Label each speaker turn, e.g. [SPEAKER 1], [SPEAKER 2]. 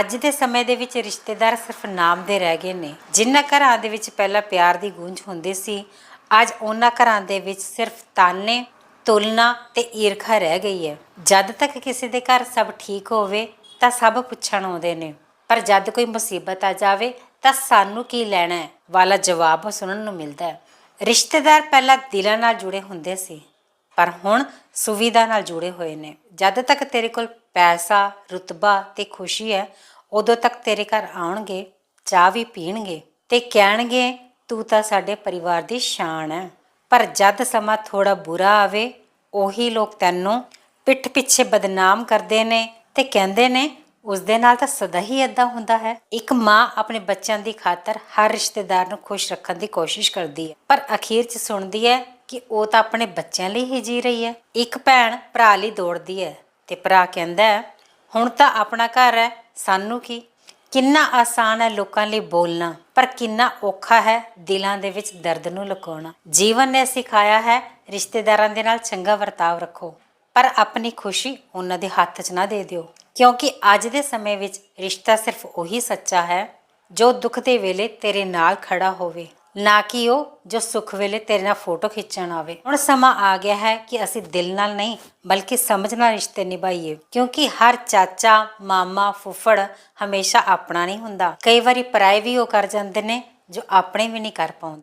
[SPEAKER 1] ਅੱਜ ਦੇ ਸਮੇਂ ਦੇ ਵਿੱਚ ਰਿਸ਼ਤੇਦਾਰ ਸਿਰਫ ਨਾਮ ਦੇ ਰਹਿ ਗਏ ਨੇ। ਜਿਨ੍ਹਾਂ ਘਰਾਂ ਦੇ ਵਿੱਚ ਪਹਿਲਾਂ ਪਿਆਰ ਦੀ ਗੂੰਜ ਹੁੰਦੀ ਸੀ, ਅੱਜ ਉਹਨਾਂ ਘਰਾਂ ਦੇ ਵਿੱਚ ਸਿਰਫ ਤਾਨੇ, ਤੁਲਨਾ ਤੇ ਈਰਖਾ ਰਹਿ ਗਈ ਹੈ। ਜਦ ਤੱਕ ਕਿਸੇ ਦੇ ਘਰ ਸਭ ਠੀਕ ਹੋਵੇ, ਤਾਂ ਸਭ ਪੁੱਛਣ ਆਉਂਦੇ ਨੇ। ਪਰ ਜਦ ਕੋਈ ਮੁਸੀਬਤ ਆ ਜਾਵੇ, ਤਾਂ ਸਾਨੂੰ ਕੀ ਲੈਣਾ ਹੈ? ਵਾਲਾ ਜਵਾਬ ਸੁਣਨ ਨੂੰ ਮਿਲਦਾ ਹੈ। ਰਿਸ਼ਤੇਦਾਰ ਪਹਿਲਾਂ ਦਿਲਾਂ ਨਾਲ ਜੁੜੇ ਹੁੰਦੇ ਸੀ। ਪਰ ਹੁਣ ਸੁਵਿਧਾ ਨਾਲ ਜੁੜੇ ਹੋਏ ਨੇ। ਜਦ ਤੱਕ ਤੇਰੇ ਕੋਲ ਪੈਸਾ, ਰੁਤਬਾ ਤੇ ਖੁਸ਼ੀ ਹੈ, ਉਦੋਂ ਤੱਕ ਤੇਰੇ ਘਰ ਆਉਣਗੇ, ਚਾਹ ਵੀ ਪੀਣਗੇ ਤੇ ਕਹਿਣਗੇ, ਤੂੰ ਤਾਂ ਸਾਡੇ ਪਰਿਵਾਰ ਦੀ ਸ਼ਾਨ ਹੈ। ਪਰ ਜਦ ਸਮਾਂ ਥੋੜਾ ਬੁਰਾ ਆਵੇ, ਉਹੀ ਲੋਕ ਤੈਨੂੰ ਪਿੱਠ ਪਿੱਛੇ ਬਦਨਾਮ ਕਰਦੇ ਨੇ ਤੇ ਕਹਿੰਦੇ ਨੇ ਉਸ ਦੇ ਨਾਲ ਤਾਂ ਸਦਾ ਹੀ ਇਦਾਂ ਹੁੰਦਾ ਹੈ। ਇੱਕ ਮਾਂ ਆਪਣੇ ਬੱਚਿਆਂ ਦੀ ਖਾਤਰ ਹਰ ਰਿਸ਼ਤੇਦਾਰ ਨੂੰ ਖੁਸ਼ ਰੱਖਣ ਦੀ ਕੋਸ਼ਿਸ਼ ਕਰਦੀ ਹੈ। ਪਰ ਅਖੀਰ 'ਚ ਸੁਣਦੀ ਹੈ ਕਿ ਉਹ ਤਾਂ ਆਪਣੇ ਬੱਚਿਆਂ ਲਈ ਹੀ ਜੀ ਰਹੀ ਹੈ। ਇੱਕ ਭੈਣ ਭਰਾ ਲਈ ਦੌੜਦੀ ਹੈ ਤੇ ਭਰਾ ਕਹਿੰਦਾ ਹੈ, ਹੁਣ ਤਾਂ ਆਪਣਾ ਘਰ ਹੈ, ਸਾਨੂੰ ਕੀ? ਕਿੰਨਾ ਆਸਾਨ ਹੈ ਲੋਕਾਂ ਲਈ ਬੋਲਣਾ, ਪਰ ਕਿੰਨਾ ਔਖਾ ਹੈ ਦਿਲਾਂ ਦੇ ਵਿੱਚ ਦਰਦ ਨੂੰ ਲੁਕਾਉਣਾ। ਜੀਵਨ ਨੇ ਸਿਖਾਇਆ ਹੈ ਰਿਸ਼ਤੇਦਾਰਾਂ ਦੇ ਨਾਲ ਚੰਗਾ ਵਰਤਾਵ ਰੱਖੋ, ਪਰ ਆਪਣੀ ਖੁਸ਼ੀ ਉਹਨਾਂ ਦੇ ਹੱਥ 'ਚ ਨਾ ਦੇ ਦਿਓ। ਕਿਉਂਕਿ ਅੱਜ ਦੇ ਸਮੇਂ ਵਿੱਚ ਰਿਸ਼ਤਾ ਸਿਰਫ ਉਹੀ ਸੱਚਾ ਹੈ ਜੋ ਦੁੱਖ ਦੇ ਵੇਲੇ ਤੇਰੇ ਨਾਲ ਖੜਾ ਹੋਵੇ, ਨਾ ਕਿ ਉਹ ਜੋ ਸੁੱਖ ਵੇਲੇ ਤੇਰੇ ਨਾਲ ਫੋਟੋ ਖਿੱਚਣ ਆਵੇ। ਹੁਣ ਸਮਾਂ ਆ ਗਿਆ ਹੈ ਕਿ ਅਸੀਂ ਦਿਲ ਨਾਲ ਨਹੀਂ, ਬਲਕਿ ਸਮਝ ਨਾਲ ਰਿਸ਼ਤੇ ਨਿਭਾਈਏ, ਕਿਉਂਕਿ ਹਰ ਚਾਚਾ, ਮਾਮਾ, ਫੁੱਫੜ ਹਮੇਸ਼ਾ ਆਪਣਾ ਨਹੀਂ ਹੁੰਦਾ। ਕਈ ਵਾਰੀ ਪਰਾਏ ਵੀ ਉਹ ਕਰ ਜਾਂਦੇ ਨੇ ਜੋ ਆਪਣੇ ਵੀ ਨਹੀਂ ਕਰ ਪਾਉਂਦੇ।